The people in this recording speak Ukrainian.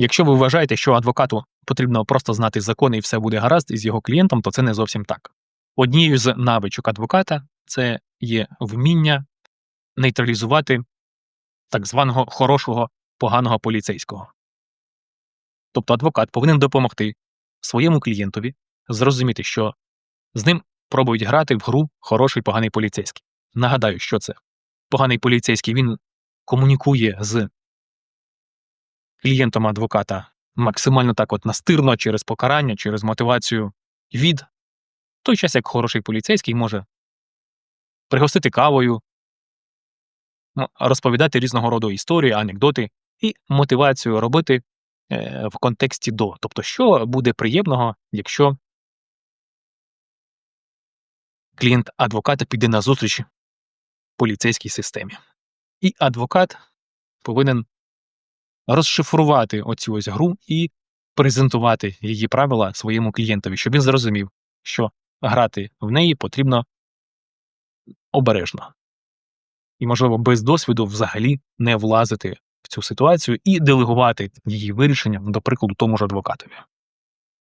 Якщо ви вважаєте, що адвокату потрібно просто знати закони і все буде гаразд із його клієнтом, то це не зовсім так. Однією з навичок адвоката це є вміння нейтралізувати так званого хорошого поганого поліцейського. Тобто адвокат повинен допомогти своєму клієнтові зрозуміти, що з ним пробують грати в гру хороший поганий поліцейський. Нагадаю, що це поганий поліцейський він комунікує з клієнтом адвоката максимально так от настирно через покарання, через мотивацію від той час, як хороший поліцейський може пригостити кавою, розповідати різного роду історії, анекдоти і мотивацію робити е, в контексті до. Тобто, що буде приємного, якщо клієнт адвоката піде на зустріч поліцейській системі. І адвокат повинен розшифрувати оцю ось гру і презентувати її правила своєму клієнтові, щоб він зрозумів, що грати в неї потрібно обережно. І, можливо, без досвіду взагалі не влазити в цю ситуацію і делегувати її вирішення, до прикладу, тому ж адвокатові.